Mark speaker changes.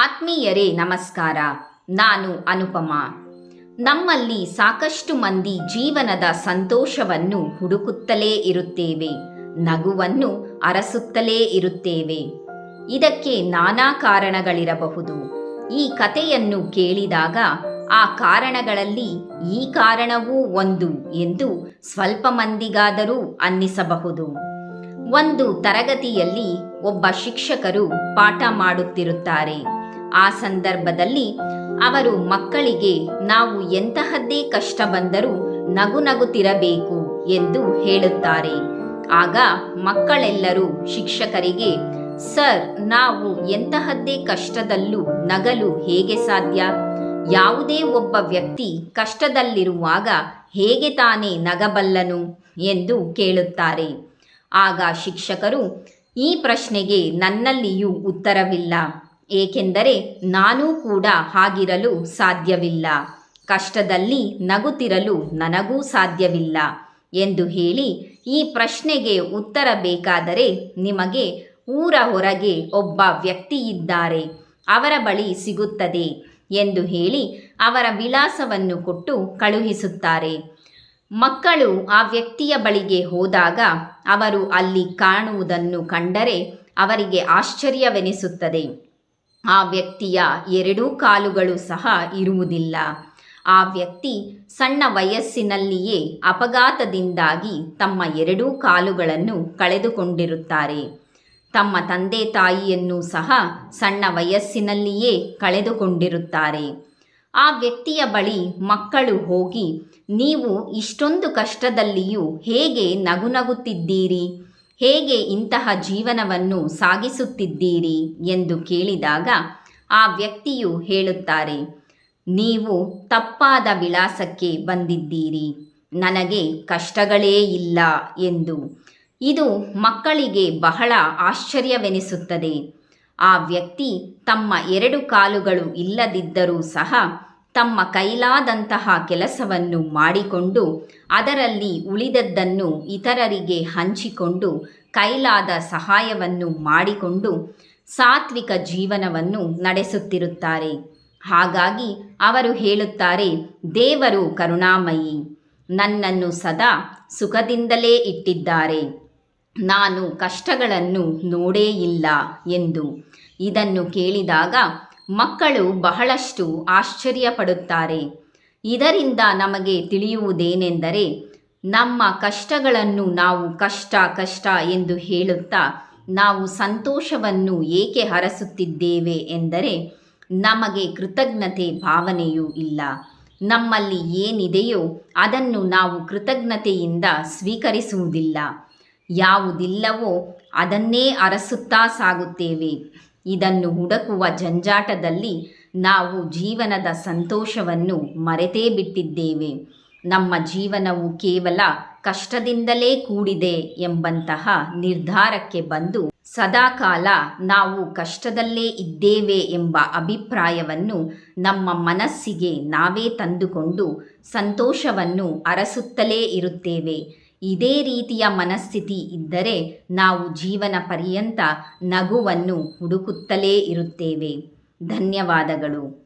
Speaker 1: ಆತ್ಮೀಯರೇ, ನಮಸ್ಕಾರ. ನಾನು ಅನುಪಮ. ನಮ್ಮಲ್ಲಿ ಸಾಕಷ್ಟು ಮಂದಿ ಜೀವನದ ಸಂತೋಷವನ್ನು ಹುಡುಕುತ್ತಲೇ ಇರುತ್ತೇವೆ, ನಗುವನ್ನು ಅರಸುತ್ತಲೇ ಇರುತ್ತೇವೆ. ಇದಕ್ಕೆ ನಾನಾ ಕಾರಣಗಳಿರಬಹುದು. ಈ ಕಥೆಯನ್ನು ಕೇಳಿದಾಗ ಆ ಕಾರಣಗಳಲ್ಲಿ ಈ ಕಾರಣವೂ ಒಂದು ಎಂದು ಸ್ವಲ್ಪ ಮಂದಿಗಾದರೂ ಅನ್ನಿಸಬಹುದು. ಒಂದು ತರಗತಿಯಲ್ಲಿ ಒಬ್ಬ ಶಿಕ್ಷಕರು ಪಾಠ ಮಾಡುತ್ತಿರುತ್ತಾರೆ. ಆ ಸಂದರ್ಭದಲ್ಲಿ ಅವರು ಮಕ್ಕಳಿಗೆ, ನಾವು ಎಂತಹದ್ದೇ ಕಷ್ಟ ಬಂದರೂ ನಗು ನಗುತ್ತಿರಬೇಕು ಎಂದು ಹೇಳುತ್ತಾರೆ. ಆಗ ಮಕ್ಕಳೆಲ್ಲರೂ ಶಿಕ್ಷಕರಿಗೆ, ಸರ್, ನಾವು ಎಂತಹದ್ದೇ ಕಷ್ಟದಲ್ಲೂ ನಗಲು ಹೇಗೆ ಸಾಧ್ಯ? ಯಾವುದೇ ಒಬ್ಬ ವ್ಯಕ್ತಿ ಕಷ್ಟದಲ್ಲಿರುವಾಗ ಹೇಗೆ ತಾನೇ ನಗಬಲ್ಲನು? ಎಂದು ಕೇಳುತ್ತಾರೆ. ಆಗ ಶಿಕ್ಷಕರು, ಈ ಪ್ರಶ್ನೆಗೆ ನನ್ನಲ್ಲಿಯೂ ಉತ್ತರವಿಲ್ಲ. ಏಕೆಂದರೆ ನಾನೂ ಕೂಡ ಹಾಗಿರಲು ಸಾಧ್ಯವಿಲ್ಲ. ಕಷ್ಟದಲ್ಲಿ ನಗುತ್ತಿರಲು ನನಗೂ ಸಾಧ್ಯವಿಲ್ಲ ಎಂದು ಹೇಳಿ ಈ ಪ್ರಶ್ನೆಗೆ ಉತ್ತರ ಬೇಕಾದರೆ ನಿಮಗೆ ಊರ ಹೊರಗೆ ಒಬ್ಬ ವ್ಯಕ್ತಿಯಿದ್ದಾರೆ ಅವರ ಬಳಿ ಸಿಗುತ್ತದೆ ಎಂದು ಹೇಳಿ ಅವರ ವಿಳಾಸವನ್ನು ಕೊಟ್ಟು ಕಳುಹಿಸುತ್ತಾರೆ. ಮಕ್ಕಳು ಆ ವ್ಯಕ್ತಿಯ ಬಳಿಗೆ ಹೋದಾಗ ಅವರು ಅಲ್ಲಿ ಕಾಣುವುದನ್ನು ಕಂಡರೆ ಅವರಿಗೆ ಆಶ್ಚರ್ಯವೆನಿಸುತ್ತದೆ. ಆ ವ್ಯಕ್ತಿಯ ಎರಡೂ ಕಾಲುಗಳು ಸಹ ಇರುವುದಿಲ್ಲ. ಆ ವ್ಯಕ್ತಿ ಸಣ್ಣ ವಯಸ್ಸಿನಲ್ಲಿಯೇ ಅಪಘಾತದಿಂದಾಗಿ ತಮ್ಮ ಎರಡೂ ಕಾಲುಗಳನ್ನು ಕಳೆದುಕೊಂಡಿರುತ್ತಾರೆ. ತಮ್ಮ ತಂದೆ ತಾಯಿಯನ್ನು ಸಹ ಸಣ್ಣ ವಯಸ್ಸಿನಲ್ಲಿಯೇ ಕಳೆದುಕೊಂಡಿರುತ್ತಾರೆ. ಆ ವ್ಯಕ್ತಿಯ ಬಳಿ ಮಕ್ಕಳು ಹೋಗಿ, ನೀವು ಇಷ್ಟೊಂದು ಕಷ್ಟದಲ್ಲಿಯೂ ಹೇಗೆ ನಗುನಗುತ್ತಿದ್ದೀರಿ? ಹೇಗೆ ಇಂತಹ ಜೀವನವನ್ನು ಸಾಗಿಸುತ್ತಿದ್ದೀರಿ ಎಂದು ಕೇಳಿದಾಗ ಆ ವ್ಯಕ್ತಿಯು ಹೇಳುತ್ತಾರೆ, ನೀವು ತಪ್ಪಾದ ವಿಳಾಸಕ್ಕೆ ಬಂದಿದ್ದೀರಿ, ನನಗೆ ಕಷ್ಟಗಳೇ ಇಲ್ಲ ಎಂದು. ಇದು ಮಕ್ಕಳಿಗೆ ಬಹಳ ಆಶ್ಚರ್ಯವೆನಿಸುತ್ತದೆ. ಆ ವ್ಯಕ್ತಿ ತಮ್ಮ ಎರಡು ಕಾಲುಗಳು ಇಲ್ಲದಿದ್ದರೂ ಸಹ ತಮ್ಮ ಕೈಲಾದಂತಹ ಕೆಲಸವನ್ನು ಮಾಡಿಕೊಂಡು ಅದರಲ್ಲಿ ಉಳಿದದ್ದನ್ನು ಇತರರಿಗೆ ಹಂಚಿಕೊಂಡು ಕೈಲಾದ ಸಹಾಯವನ್ನು ಮಾಡಿಕೊಂಡು ಸಾತ್ವಿಕ ಜೀವನವನ್ನು ನಡೆಸುತ್ತಿರುತ್ತಾರೆ. ಹಾಗಾಗಿ ಅವರು ಹೇಳುತ್ತಾರೆ, ದೇವರು ಕರುಣಾಮಯಿ, ನನ್ನನ್ನು ಸದಾ ಸುಖದಿಂದಲೇ ಇಟ್ಟಿದ್ದಾರೆ. ನಾನು ಕಷ್ಟಗಳನ್ನು ನೋಡೇ ಇಲ್ಲ ಎಂದು. ಇದನ್ನು ಕೇಳಿದಾಗ ಮಕ್ಕಳು ಬಹಳಷ್ಟು ಆಶ್ಚರ್ಯಪಡುತ್ತಾರೆ. ಇದರಿಂದ ನಮಗೆ ತಿಳಿಯುವುದೇನೆಂದರೆ, ನಮ್ಮ ಕಷ್ಟಗಳನ್ನು ನಾವು ಕಷ್ಟ ಕಷ್ಟ ಎಂದು ಹೇಳುತ್ತಾ ನಾವು ಸಂತೋಷವನ್ನು ಏಕೆ ಹರಸುತ್ತಿದ್ದೇವೆ ಎಂದರೆ, ನಮಗೆ ಕೃತಜ್ಞತೆ ಭಾವನೆಯೂ ಇಲ್ಲ. ನಮ್ಮಲ್ಲಿ ಏನಿದೆಯೋ ಅದನ್ನು ನಾವು ಕೃತಜ್ಞತೆಯಿಂದ ಸ್ವೀಕರಿಸುವುದಿಲ್ಲ. ಯಾವುದಿಲ್ಲವೋ ಅದನ್ನೇ ಅರಸುತ್ತಾ ಸಾಗುತ್ತೇವೆ. ಇದನ್ನು ಹುಡುಕುವ ಜಂಜಾಟದಲ್ಲಿ ನಾವು ಜೀವನದ ಸಂತೋಷವನ್ನು ಮರೆತೇ ಬಿಟ್ಟಿದ್ದೇವೆ. ನಮ್ಮ ಜೀವನವು ಕೇವಲ ಕಷ್ಟದಿಂದಲೇ ಕೂಡಿದೆ ಎಂಬಂತಹ ನಿರ್ಧಾರಕ್ಕೆ ಬಂದು ಸದಾಕಾಲ ನಾವು ಕಷ್ಟದಲ್ಲೇ ಇದ್ದೇವೆ ಎಂಬ ಅಭಿಪ್ರಾಯವನ್ನು ನಮ್ಮ ಮನಸ್ಸಿಗೆ ನಾವೇ ತಂದುಕೊಂಡು ಸಂತೋಷವನ್ನು ಅರಸುತ್ತಲೇ ಇರುತ್ತೇವೆ. ಇದೇ ರೀತಿಯ ಮನಸ್ಥಿತಿ ಇದ್ದರೆ ನಾವು ಜೀವನ ಪರ್ಯಂತ ನಗುವನ್ನು ಹುಡುಕುತ್ತಲೇ ಇರುತ್ತೇವೆ. ಧನ್ಯವಾದಗಳು.